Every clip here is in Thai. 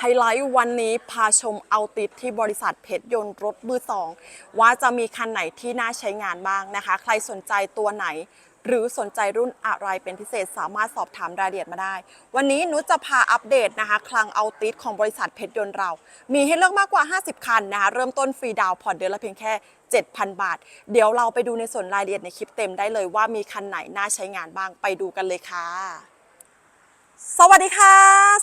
ไฮไลท์วันนี้พาชมเอาติดที่บริษัทเพชรยนต์รถมือสองว่าจะมีคันไหนที่น่าใช้งานบ้างนะคะ ใครสนใจตัวไหน หรือสนใจรุ่นอะไรเป็นพิเศษสามารถสอบถามรายละเอียดมาได้ วันนี้นุชจะพาอัปเดตนะคะ คลังเอาติดของบริษัทเพชรยนต์เรา มีให้เลือกมากกว่า 50 คันนะคะเริ่มต้นฟรีดาวน์ผ่อนเดือนละเพียงแค่ 7,000 บาท เดี๋ยวเราไปดูในส่วนรายละเอียดในคลิปเต็มได้เลยว่ามีคันไหนน่าใช้งานบ้างไปดูกันเลยค่ะ สวัสดีค่ะ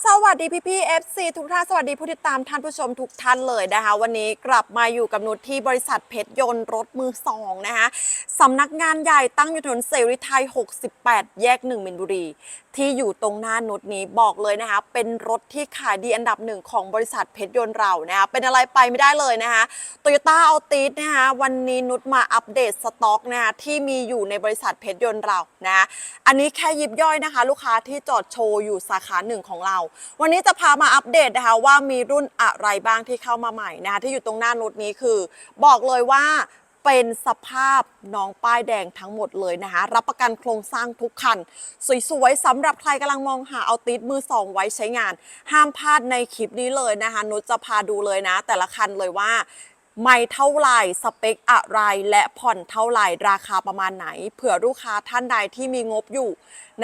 สวัสดีพี่พี่ๆ FC ทุกท่าน สวัสดีผู้ติดตามท่านผู้ชมทุกท่านเลยนะคะ วันนี้กลับมาอยู่กับนุชที่บริษัทเพชรยนต์รถมือสองนะคะสำนักงานใหญ่ตั้งอยู่ถนนเสรีไทย 68 แยก1มินบุรี ที่อยู่ตรงหน้านุชนี้บอกเลยนะคะ เป็นรถที่ขายดีอันดับหนึ่งของบริษัทเพชรยนต์เรานะคะเป็นอะไรไปไม่ได้เลยนะคะโตโยต้าเอาติสนะคะวันนี้นุชมาอัปเดตสต็อกนะคะที่มีอยู่ในบริษัทเพชรยนต์เรานะะอันนี้แค่ยิบย่อยนะคะ ลูกค้าที่จอดโชว์อยู่สาขาหนึ่งของเรา วันนี้จะพามาอัปเดตนะคะว่ามีรุ่นอะไรบ้างที่เข้ามาใหม่นะคะที่อยู่ตรงหน้านุชนี้คือ บอกเลยว่า เป็นสภาพน้องป้ายแดงทั้งหมดเลยนะคะ รับประกันโครงสร้างทุกคัน สวยๆสำหรับใครกำลังมองหาเอาติดมือสองไว้ใช้งาน ห้ามพลาดในคลิปนี้เลยนะคะนุชจะพาดูเลยนะ แต่ละคันเลยว่าไม่เท่าไหร่สเปคอะไร และผ่อนเท่าไหร่ราคาประมาณไหน เผื่อลูกค้าท่านใดที่มีงบอยู่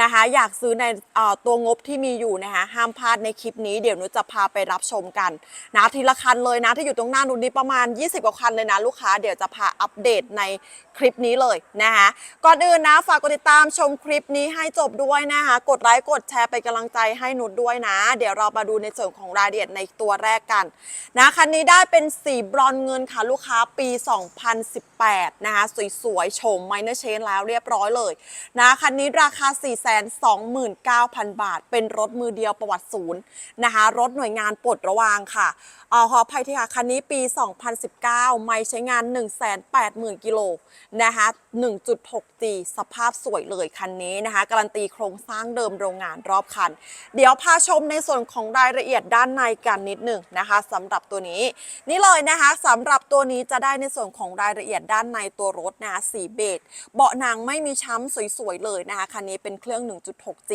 นะคะ อยากซื้อในอตัวงบที่มีอยู่นะคะห้ามพลาดในคลิปนี้เดี๋ยวนุชจะพาไปรับชมกันนะทีละคันเลยนะที่อยู่ตรงหน้านุชนี้ประมาณ 20 กว่าคันเลยนะลูกค้าเดี๋ยวจะพาอัปเดตในคลิปนี้เลยนะคะก่อนอื่นนะฝากกดติดตามชมคลิปนี้ให้จบด้วยนะคะกดไลค์กดแชร์เป็นกำลังใจให้นุชด้วยนะ เดี๋ยวเรามาดูในส่วนของรายละเอียดในตัวแรกกันนะคันนี้ได้เป็นสีบรอนเงินค่ะลูกค้าปี 2018 นะคะสวยๆโฉมไมเนอร์เชนแล้วเรียบร้อยเลยนะคันนี้ราคา429,000 บาท เป็นรถมือเดียวประวัติศูนย์นะคะรถหน่วยงานปลดระวางค่ะเออขออภัยที่ค่ะ คันนี้ปี 2019 ไม่ใช้งาน 180,000 กิโลนะคะ 1.6G สภาพสวยเลยคันนี้นะคะการันตีโครงสร้างเดิมโรงงานรอบคัน เดี๋ยวพาชมในส่วนของรายละเอียดด้านในกันนิดหนึ่งนะคะสำหรับตัวนี้ นี่เลยนะคะสำหรับตัวนี้จะได้ในส่วนของรายละเอียดด้านในตัวรถนะคะสีเบจเบาะหนังไม่มีช้ำสวยๆเลยนะคะคันนี้เป็นเครื่อง 1.6G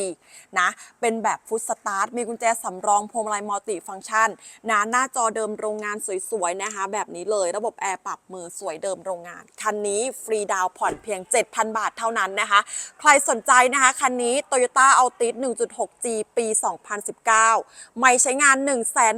นะ เป็นแบบฟุตสตาร์ท มีกุญแจสำรองพวงมาลัยมัลติฟังก์ชันนะหน้าจอเดิมโรงงานสวยๆ นะคะ แบบนี้เลย ระบบแอร์ปรับมือสวยเดิมโรงงาน คันนี้ฟรีดาวผ่อนเพียง 7,000 บาทเท่านั้นนะคะ ใครสนใจนะคะ คันนี้ Toyota Altis 1.6G ปี 2019 ไม่ใช้งาน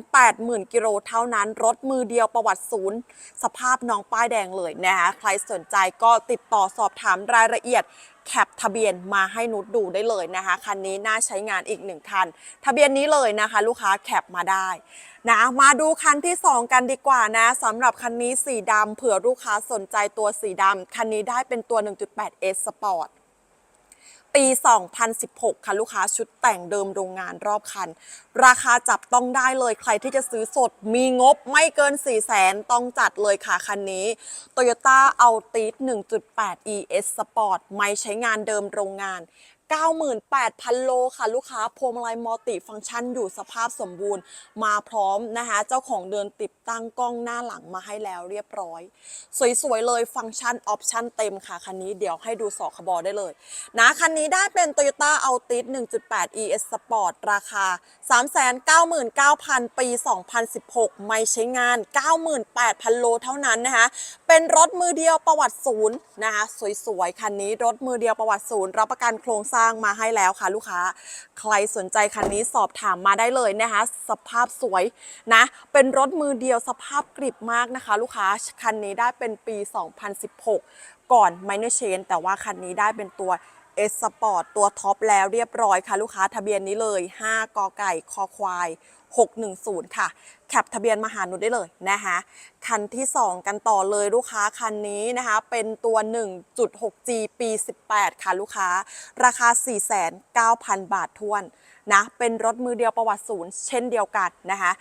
180,000 กิโลเท่านั้น รถมือเดียวประวัติศูนย์ สภาพน้องป้ายแดงเลยนะคะ ใครสนใจก็ติดต่อสอบถามรายละเอียด แคปทะเบียนมาให้นุชดูได้เลยนะคะ คันนี้น่าใช้งานอีกหนึ่งคัน ทะเบียนนี้เลยนะคะ ลูกค้าแคปมาได้นะมาดูคันที่ 2 กันดีกว่านะสำหรับคันนี้สีดำเผื่อลูกค้าสนใจตัวสีดำคันนี้ได้เป็นตัว 1.8S Sport ปี 2016 ค่ะ ลูกค้าชุดแต่งเดิมโรงงานรอบคัน ราคาจับต้องได้เลยใครที่จะซื้อสดมีงบไม่เกิน 4 0 0แสนต้องจัดเลยค่ะ คันนี้ Toyota Altis 1.8 ES Sport ไม่ใช้งานเดิมโรงงาน 98,000 โลค่ะ ลูกค้าพวงมาลัยมัลติฟังก์ชันอยู่สภาพสมบูรณ์ มาพร้อมนะคะ เจ้าของเดินติดตั้งกล้องหน้าหลังมาให้แล้วเรียบร้อย สวยๆ เลยฟังก์ชันออปชันเต็มค่ะ คันนี้เดี๋ยวให้ดูสอกขบอได้เลยนะ คันนี้ได้เป็น Toyota Altis 1.8 ES Sport ราคา 399,000 ปี 2016 ไม่ใช้งาน 98,000 โลเท่านั้นนะคะ เป็นรถมือเดียวประวัติศูนย์นะคะสวยๆ คันนี้รถมือเดียวประวัติศูนย์รับประกันโครงสร้างางมาให้แล้วค่ะลูกค้า ใครสนใจคันนี้สอบถามมาได้เลยนะคะ สภาพสวยนะ เป็นรถมือเดียวสภาพกริบมากนะคะ ลูกค้า คันนี้ได้เป็นปี 2016 ก่อน Minor Change แต่ว่าคันนี้ได้เป็นตัวเอสปอร์ตตัวท็อปแล้วเรียบร้อยค่ะ ลูกค้าทะเบียนนี้เลย 5กอไก่คอควาย 610 ค่ะ แคปทะเบียนมาหานุได้เลยนะคะ คันที่ 2 กันต่อเลยลูกค้าคันนี้นะคะ เป็นตัว 1.6G ปี 18 ค่ะลูกค้า ราคา 4,900 0 บาททวนนะ เป็นรถมือเดียวประวัติศูนย์เช่นเดียวกันนะคะ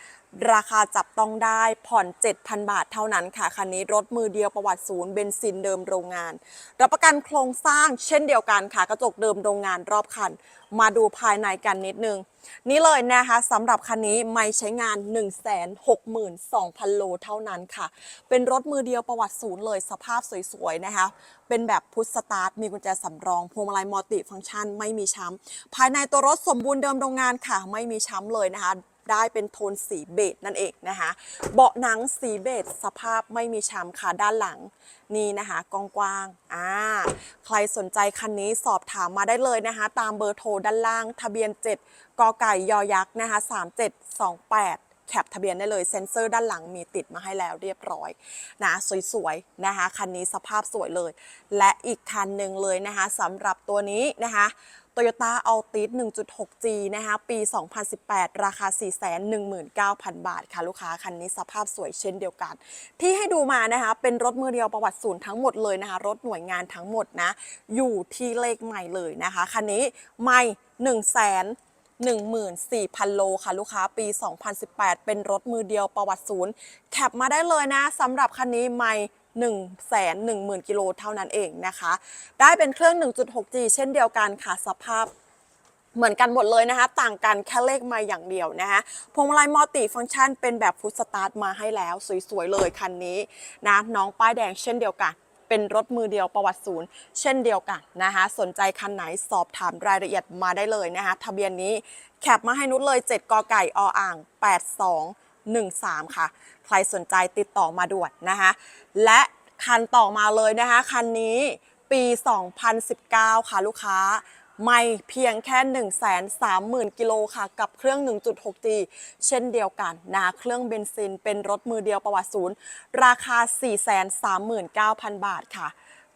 ราคาจับต้องได้ผ่อน 7,000 บาทเท่านั้นค่ะ คันนี้รถมือเดียวประวัติศูนย์เบนซินเดิมโรงงาน รับประกันโครงสร้างเช่นเดียวกันค่ะ กระจกเดิมโรงงานรอบคัน มาดูภายในกันนิดนึง นี่เลยนะคะสำหรับคันนี้ไม่ใช้งาน 162,000 โลเท่านั้นค่ะ เป็นรถมือเดียวประวัติศูนย์เลยสภาพสวยๆนะคะ เป็นแบบพุทสตาร์ท มีกุญแจสำรองพวงมาลัยมัลติฟังก์ชัน ไม่มีช้ำภายในตัวรถสมบูรณ์เดิมโรงงานค่ะ ไม่มีช้ำเลยนะคะ ได้เป็นโทนสีเบจนั่นเองนะคะเบาะหนังสีเบจสภาพไม่มีช้ำค่ะด้านหลังนี่นะคะกองกว้างอ่าใครสนใจคันนี้สอบถามมาได้เลยนะคะ ตามเบอร์โทรด้านล่าง ทะเบียน 7กไก่ยอยักษ์นะคะ3728แคปทะเบียนได้เลยเซ็นเซอร์ด้านหลังมีติดมาให้แล้วเรียบร้อยนะสวยๆนะคะคันนี้สภาพสวยเลย และอีกคันหนึ่งเลยนะคะสำหรับตัวนี้นะคะ Toyota Altis 1.6G นะคะปี 2018 ราคา 419,000 บาทค่ะ ลูกค้าคันนี้สภาพสวยเช่นเดียวกัน ที่ให้ดูมานะคะ เป็นรถมือเดียวประวัติศูนย์ทั้งหมดเลยนะคะ รถหน่วยงานทั้งหมดนะ อยู่ที่เลขใหม่เลยนะคะ คันนี้ไม่1 0 0 0 0 14,000 โลค่ะ ลูกค้าปี 2018 เป็นรถมือเดียวประวัติศูนย์แคปมาได้เลยนะสำหรับคันนี้ไม่ 1 1 0 0 0 0 กิโลเท่านั้นเองนะคะ ได้เป็นเครื่อง 1.6G เช่นเดียวกันค่ะสภาพเหมือนกันหมดเลยนะคะ ต่างกันแค่เลขมาอย่างเดียวนะคะพวงมาลัยมัลติฟังก์ชันเป็นแบบฟุตสตาร์ทมาให้แล้ว สวยๆเลยคันนี้นะน้องป้ายแดงเช่นเดียวกัน เป็นรถมือเดียวประวัติศูนย์ เช่นเดียวกันนะคะสนใจคันไหนสอบถามรายละเอียดมาได้เลยนะคะทะเบียนนี้แคปมาให้นุชเลย 7กไก่ออ่าง 13 ค่ะ ใครสนใจติดต่อมาด่วนนะคะและคันต่อมาเลยนะคะคันนี้ปี 2019 ค่ะลูกค้าไม่เพียงแค่ 1 3 0 0 0 0 กิโลค่ะ กับเครื่อง 1.6G เช่นเดียวกันนะเครื่องเบนซินเป็นรถมือเดียวประวัติศูนย์ ราคา 439,000 บาทค่ะ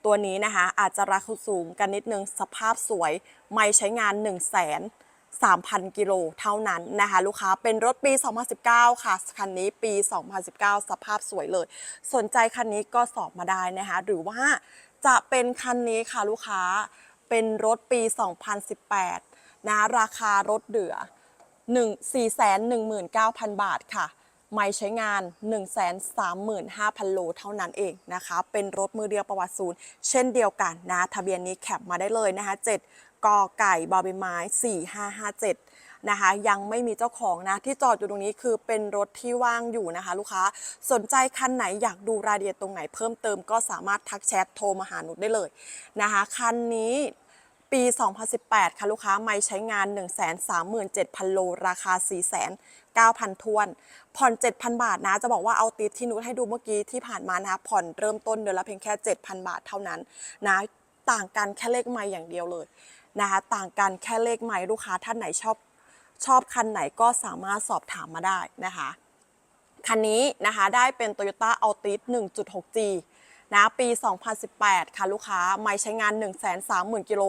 ตัวนี้นะคะอาจจะราคาสูงกันนิดนึง สภาพสวย ไม่ใช้งาน 1 0 0 0 0 3,000 กิโลเท่านั้นนะคะ ลูกค้าเป็นรถปี 2019 ค่ะ คันนี้ปี 2019 สภาพสวยเลย สนใจคันนี้ก็สอบมาได้นะคะ หรือว่าจะเป็นคันนี้ค่ะลูกค้าเป็นรถปี 2018 นะ ราคารถเหลือ1 419,000 บาทค่ะ ไม่ใช้งาน 135,000 โลเท่านั้นเองนะคะ เป็นรถมือเดียวประวัติศูนย์ เช่นเดียวกันนะ ทะเบียนนี้แคปมาได้เลยนะคะ 7 กไก่บอใบไม้ 4557 นะคะ ยังไม่มีเจ้าของนะ ที่จอดอยู่ตรงนี้คือเป็นรถที่ว่างอยู่นะคะ ลูกค้าสนใจคันไหนอยากดูรายละเอียดตรงไหนเพิ่มเติมก็สามารถทักแชทโทรมาหาหนุได้เลยนะคะคันนี้ปี 2018 ค่ะ ลูกค้าไม่ใช้งาน 137,000 โล ราคา 4,900 ทวน ผ่อน 7,000 บาทนะ จะบอกว่าเอาติดที่นุชให้ดูเมื่อกี้ที่ผ่านมานะผ่อนเริ่มต้นเดือนละเพียงแค่ 7,000 บาทเท่านั้นนะ ต่างกันแค่เลขไม่อย่างเดียวเลย นะคะต่างกันแค่เลขไม่ลูกค้าท่านไหนชอบชอบคันไหนก็สามารถสอบถามมาได้นะคะคันนี้นะคะได้เป็น Toyota Altis 1.6G นะปี 2018 ค่ะลูกค้าไม่ใช้งาน 130,000 กิโล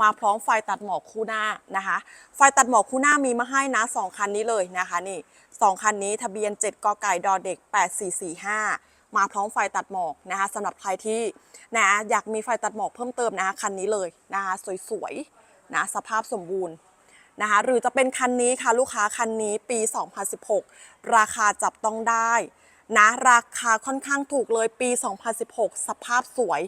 มาพร้อมไฟตัดหมอกคู่หน้านะคะ ไฟตัดหมอกคู่หน้ามีมาให้นะ 2 คันนี้เลยนะคะนี่ 2 คันนี้ทะเบียน 7กไก่ดอเด็ก 8445 มาพร้อมไฟตัดหมอกนะคะสำหรับใครที่นะอยากมีไฟตัดหมอกเพิ่มเติมนะคะคันนี้เลยนะคะสวยๆนะสภาพสมบูรณ์นะคะหรือจะเป็นคันนี้ค่ะลูกค้าคันนี้ปี 2016 ราคาจับต้องได้นะราคาค่อนข้างถูกเลยปี 2016 สภาพสวย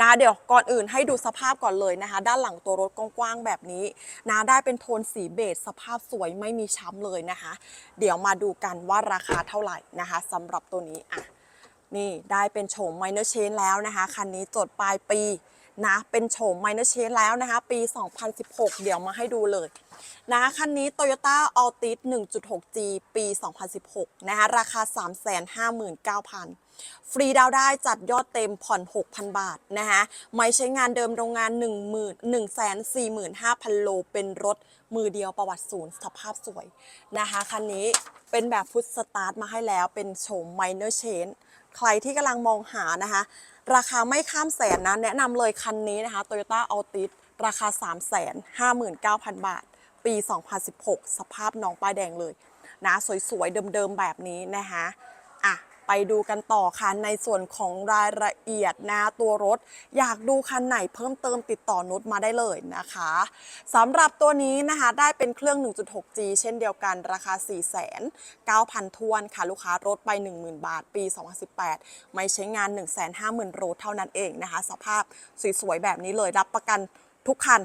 นะเดี๋ยวก่อนอื่นให้ดูสภาพก่อนเลยนะคะ ด้านหลังตัวรถกว้างๆแบบนี้นะได้เป็นโทนสีเบจสภาพสวยไม่มีช้ำเลยนะคะ เดี๋ยวมาดูกันว่าราคาเท่าไหร่นะคะสำหรับตัวนี้อะ นี่ได้เป็นโฉม minor change แล้วนะคะ คันนี้จดปลายปีนะเป็นโฉม minor change แล้วนะคะ ปี 2016 เดี๋ยวมาให้ดูเลยนะคันนี้ Toyota Altis 1.6G ปี 2016 นะคะราคา 359,000 ฟรีดาวได้จัดยอดเต็มผ่อน 6,000 บาทนะคะไม่ใช้งานเดิมโรงงาน1 145,000 โล เป็นรถมือเดียวประวัติศูนย์สภาพสวยนะคะคันนี้เป็นแบบฟุตสตาร์ทมาให้แล้วเป็นโฉม minor change ใครที่กำลังมองหานะคะ ราคาไม่ข้ามแสนนะแนะนำเลยคันนี้นะคะ Toyota Altis ราคา 359,000 บาท ปี 2016 สภาพน้องป้ายแดงเลยนะ สวยๆ เดิมๆ แบบนี้นะคะอะ ไปดูกันต่อค่ะในส่วนของรายละเอียดนะตัวรถ อยากดูคันไหนเพิ่มเติมติดต่อนุชมาได้เลยนะคะสำหรับตัวนี้นะคะได้เป็นเครื่อง 1.6G เช่นเดียวกันราคา 4 9 0 0 0 ทวนค่ะลูกค้ารถไป 10,000 บาทปี 2018 ไม่ใช้งาน 150,000โรเท่านั้นเองนะคะ สภาพสวยๆแบบนี้เลยรับประกันทุกคัน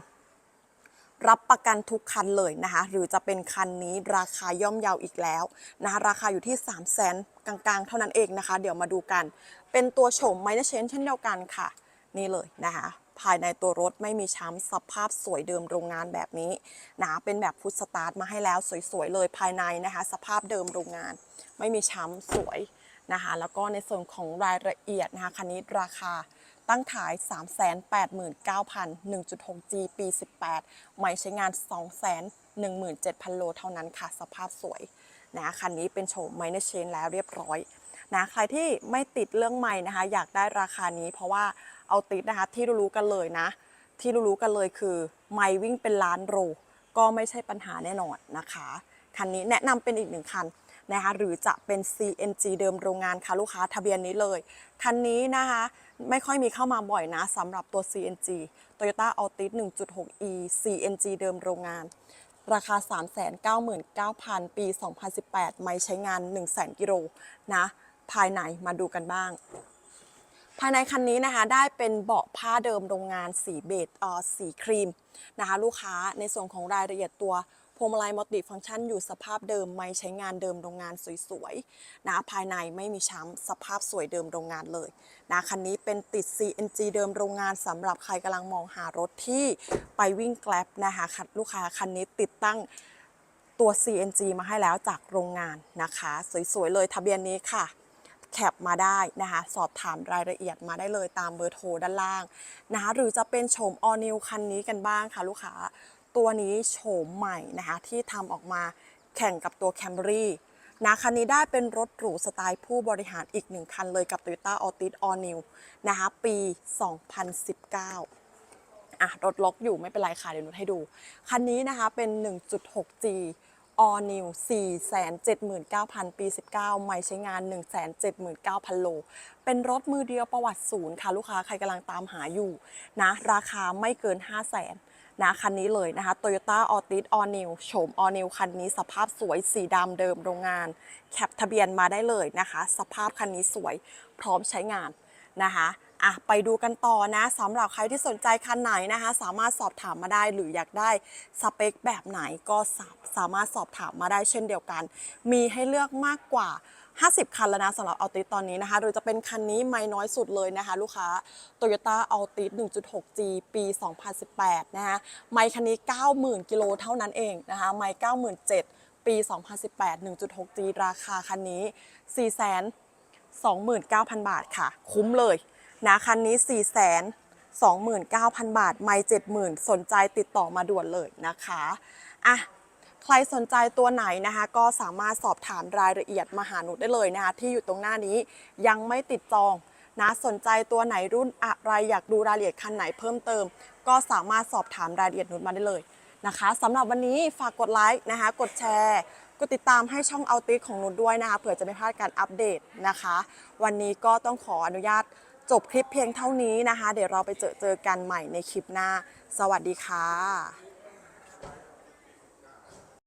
รับประกันทุกคันเลยนะคะ หรือจะเป็นคันนี้ราคาย่อมเยาวอีกแล้วนะคะราคาอยู่ที่ 3 0 0แสนกลางๆ เท่านั้นเองนะคะ เดี๋ยวมาดูกัน เป็นตัวโฉมไมเนเชนเช่นเดียวกันค่ะ นี่เลยนะคะภายในตัวรถไม่มีช้ำสภาพสวยเดิมโรงงานแบบนี้นะเป็นแบบฟุตสตาร์ทมาให้แล้วสวยๆเลยภายในนะคะ สภาพเดิมโรงงาน ไม่มีช้ำสวยนะคะ แล้วก็ในส่วนของรายละเอียดนะคะคันนี้ราคา ตั้งขาย 389,000 1.6G ปี 18 ไม่ใช้งาน 217,000 โลเท่านั้นค่ะ สภาพสวยนะคันนี้เป็นโฉมไมเนเชนแล้วเรียบร้อยนะใครที่ไม่ติดเรื่องไม่นะคะ อยากได้ราคานี้เพราะว่าเอาติดนะคะที่รู้ๆกันเลยนะ ที่รู้ๆกันเลยคือ ไม่วิ่งเป็นล้านโลก็ไม่ใช่ปัญหาแน่นอนนะคะ คันนี้แนะนำเป็นอีกหนึ่งคันนะคะหรือจะเป็น CNG เดิมโรงงานค่ะลูกค้าทะเบียนนี้เลย คันนี้นะคะ ไม่ค่อยมีเข้ามาบ่อยนะสำหรับตัว CNG Toyota Altis 1.6e CNG เดิมโรงงาน ราคา 399,000 ปี 2018 ไม่ใช้งาน 100,000 กิโลนะ ภายในมาดูกันบ้าง ภายในคันนี้นะคะ ได้เป็นเบาะผ้าเดิมโรงงานสีเบจเอ่อสีครีมนะคะ ลูกค้าในส่วนของรายละเอียดตัว พวงมาลัยมัลติฟังก์ชันอยู่สภาพเดิมไม่ใช้งานเดิมโรงงานสวยๆนะภายในไม่มีช้ำสภาพสวยเดิมโรงงานเลยนะคันนี้เป็นติด CNG เดิมโรงงานสำหรับใครกำลังมองหารถที่ไปวิ่งแกลบนะคะคันลูกค้าคันนี้ติดตั้งตัว CNG มาให้แล้วจากโรงงานนะคะ สวยๆเลยทะเบียนนี้ค่ะแคปมาได้นะคะสอบถามรายละเอียดมาได้เลยตามเบอร์โทรด้านล่างนะคะหรือจะเป็นโฉม all new คันนี้กันบ้างค่ะลูกค้า ตัวนี้โฉมใหม่นะคะที่ทำออกมาแข่งกับตัว Camry นะคันนี้ได้เป็นรถหรูสไตล์ผู้บริหารอีกหนึ่งคันเลยกับ Toyota Altis All New นะคะปี 2019 อะ รถล็อกอยู่ไม่เป็นไรค่ะ เดี๋ยวนุให้ดู คันนี้นะคะเป็น 1.6G All New 479,000 ปี 19 ไม่ใช้งาน 179,000 โล เป็นรถมือเดียวประวัติศูนย์ค่ะ ลูกค้าใครกำลังตามหาอยู่นะ ราคาไม่เกิน 500,000 นะคันนี้เลยนะคะ Toyota Altis All New โฉม All New คันนี้สภาพสวยสีดำเดิมโรงงาน แคปทะเบียนมาได้เลยนะคะ สภาพคันนี้สวยพร้อมใช้งานนะคะอะไปดูกันต่อนะสำหรับใครที่สนใจคันไหนนะคะ สามารถสอบถามมาได้หรืออยากได้สเปคแบบไหนก็สาสามารถสอบถามมาได้เช่นเดียวกัน มีให้เลือกมากกว่า 50 คันแล้วนะสำหรับ Altis ตอนนี้นะคะ โดยจะเป็นคันนี้ไม่น้อยสุดเลยนะคะ ลูกค้า Toyota Altis 1.6G ปี 2018 นะคะไม่คันนี้ 90,000 กิโลเท่านั้นเองนะคะไม่97,000 ปี 2018 1.6G ราคาคันนี้ 4 29,000 บาทค่ะ คุ้มเลยนะคันนี้4 2 9 0 0 0 บาท ไม่70,000 สนใจติดต่อมาด่วนเลยนะคะ อะ ใครสนใจตัวไหนนะคะ ก็สามารถสอบถามรายละเอียดมาหาหนูได้เลยนะคะ ที่อยู่ตรงหน้านี้ยังไม่ติดจองนะสนใจตัวไหนรุ่นอะไรอยากดูรายละเอียดคันไหนเพิ่มเติม ก็สามารถสอบถามรายละเอียดหนูมาได้เลยนะคะสำหรับวันนี้ฝากกดไลค์นะคะ กดแชร์กดติดตามให้ช่องเอาติของนุชด้วยนะคะเผื่อจะไม่พลาดการอัปเดตนะคะ วันนี้ก็ต้องขออนุญาตจบคลิปเพียงเท่านี้นะคะ เดี๋ยวเราไปเจอเจอกันใหม่ในคลิปหน้า สวัสดีค่ะ